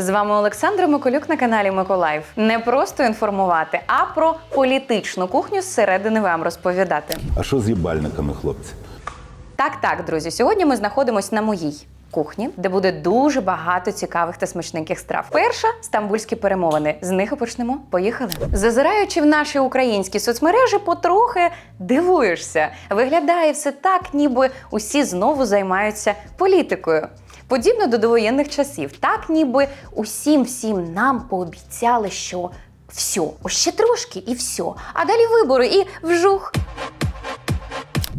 З вами Олександр Миколюк на каналі Миколаїв. Не просто інформувати, а про політичну кухню зсередини вам розповідати. А що з їбальниками, хлопці? Так, так, друзі. Сьогодні ми знаходимося на моїй кухні, де буде дуже багато цікавих та смачненьких страв. Перша стамбульські перемовини. З них і почнемо. Поїхали. Зазираючи в наші українські соцмережі, потрохи дивуєшся. Виглядає все так, ніби усі знову займаються політикою. Подібно до довоєнних часів, так ніби усім всім нам пообіцяли, що все, ось ще трошки і все. А далі вибори і вжух.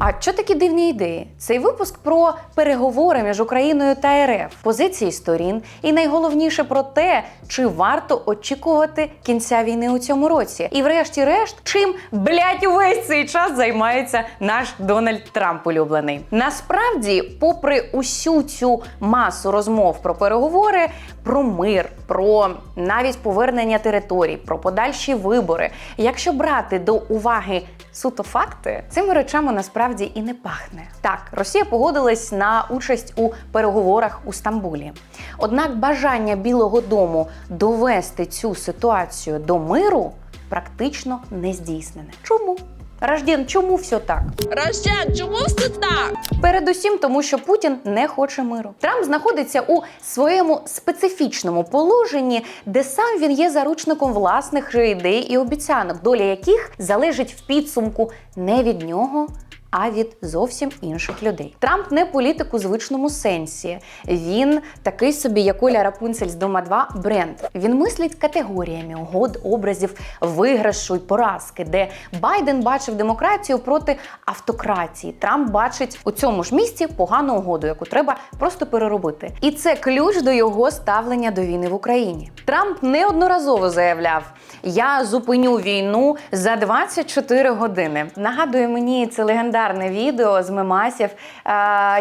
А що такі дивні ідеї? Цей випуск про переговори між Україною та РФ, позиції сторін, і найголовніше про те, чи варто очікувати кінця війни у цьому році. І, врешті-решт, чим блядь, увесь цей час займається наш Дональд Трамп улюблений. Насправді, попри усю цю масу розмов про переговори, про мир, про навіть повернення територій, про подальші вибори. Якщо брати до уваги суто факти, цими речами насправді і не пахне. Так, Росія погодилась на участь у переговорах у Стамбулі. Однак бажання Білого Дому довести цю ситуацію до миру практично не здійснене. Чому? Раждін, чому все так? Рощан, чому все так? Передусім, тому що Путін не хоче миру. Трамп знаходиться у своєму специфічному положенні, де сам він є заручником власних ідей і обіцянок, доля яких залежить в підсумку не від нього. А від зовсім інших людей. Трамп не політик у звичному сенсі. Він такий собі, як Оля Рапунцель з Дома 2 бренд. Він мислить категоріями угод, образів, виграшу й поразки, де Байден бачив демократію проти автократії. Трамп бачить у цьому ж місці погану угоду, яку треба просто переробити. І це ключ до його ставлення до війни в Україні. Трамп неодноразово заявляв: я зупиню війну за 24 години. Нагадує мені це легендарне відео з мемасів. е,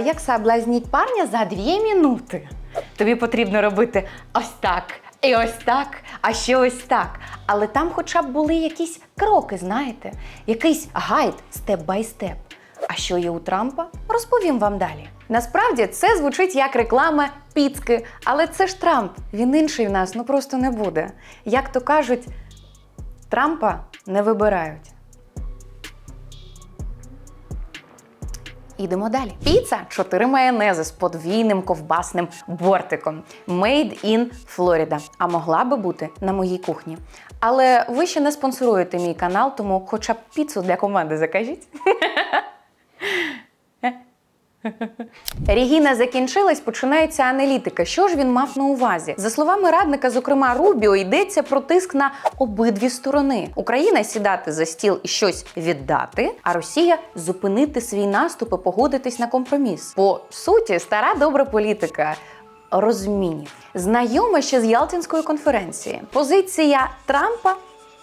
як соблазніть парня за 2 минути. Тобі потрібно робити ось так. І ось так, а ще ось так. Але там хоча б були якісь кроки, знаєте, якийсь гайд степ бай степ. А що є у Трампа, розповім вам далі. Насправді це звучить як реклама піцки, але це ж Трамп. Він інший в нас ну просто не буде. Як то кажуть, Трампа не вибирають. Ідемо далі. Піца 4 майонези з подвійним ковбасним бортиком. Made in Florida. А могла би бути на моїй кухні. Але ви ще не спонсоруєте мій канал, тому хоча б піцу для команди закажіть. Регіна закінчилась, починається аналітика. Що ж він мав на увазі? За словами радника, зокрема Рубіо, йдеться про тиск на обидві сторони. Україна сідати за стіл і щось віддати, а Росія зупинити свій наступ і погодитись на компроміс. По суті, стара добра політика. Розмінів знайома ще з Ялтинської конференції. Позиція Трампа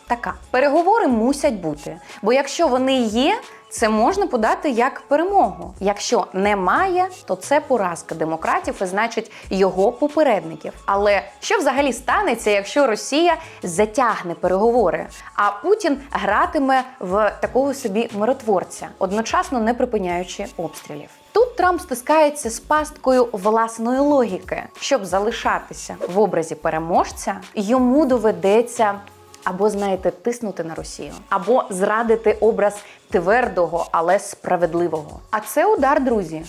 така: переговори мусять бути. Бо якщо вони є, це можна подати як перемогу. Якщо немає, то це поразка демократів і значить його попередників. Але що взагалі станеться, якщо Росія затягне переговори, а Путін гратиме в такого собі миротворця, одночасно не припиняючи обстрілів? Тут Трамп стискається з пасткою власної логіки, щоб залишатися в образі переможця, йому доведеться або знаєте, тиснути на Росію, або зрадити образ твердого, але справедливого. А це удар, друзі.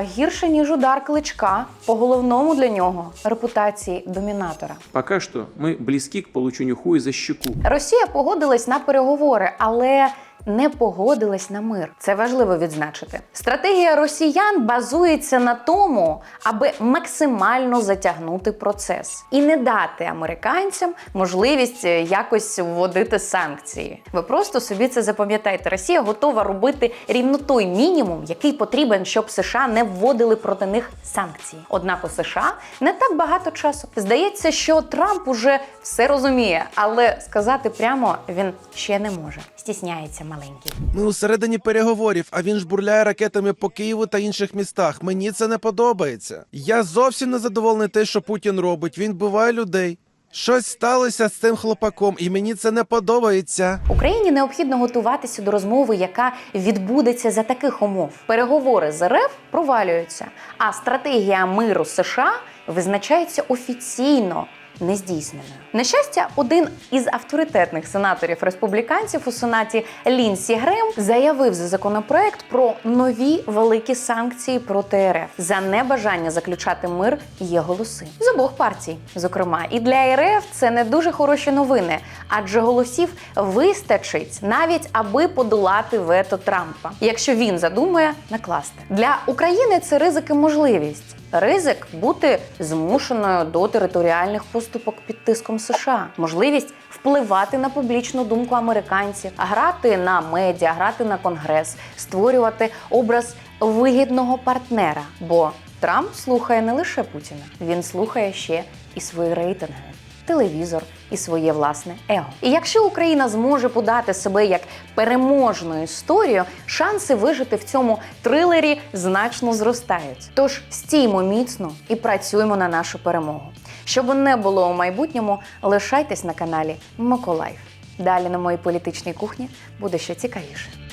Гірше ніж удар кличка по головному для нього репутації домінатора. Поки що ми близькі к полученню хуй за щеку. Росія погодилась на переговори, але не погодилась на мир. Це важливо відзначити. Стратегія росіян базується на тому, аби максимально затягнути процес і не дати американцям можливість е, якось вводити санкції. Ви просто собі це запам'ятайте. Росія готова робити рівно той мінімум, який потрібен, щоб США не вводили проти них санкції. Однак у США не так багато часу. Здається, що Трамп уже все розуміє, але сказати прямо він ще не може. Стісняється маленький. Ми усередині переговорів, а він ж бурляє ракетами по Києву та інших містах. Мені це не подобається. Я зовсім не задоволений те, що Путін робить. Він буває людей. Щось сталося з цим хлопаком, і мені це не подобається. Україні необхідно готуватися до розмови, яка відбудеться за таких умов. Переговори з РФ провалюються, а стратегія миру США визначається офіційно. Нездійсненою. На щастя, один із авторитетних сенаторів республіканців у сенаті Лінсі Грем заявив за законопроект про нові великі санкції проти РФ. За небажання заключати мир є голоси з обох партій. Зокрема, і для РФ це не дуже хороші новини, адже голосів вистачить навіть аби подолати вето Трампа, якщо він задумає накласти для України. Це ризик можливість. Ризик бути змушеною до територіальних поступок під тиском США, можливість впливати на публічну думку американців, грати на медіа, грати на конгрес, створювати образ вигідного партнера. Бо Трамп слухає не лише Путіна, він слухає ще і свої рейтинги телевізор і своє власне его. І якщо Україна зможе подати себе як переможну історію, шанси вижити в цьому трилері значно зростають. Тож стіймо міцно і працюємо на нашу перемогу. Щоб не було у майбутньому, лишайтесь на каналі Миколаїв. Далі на моїй політичній кухні буде ще цікавіше.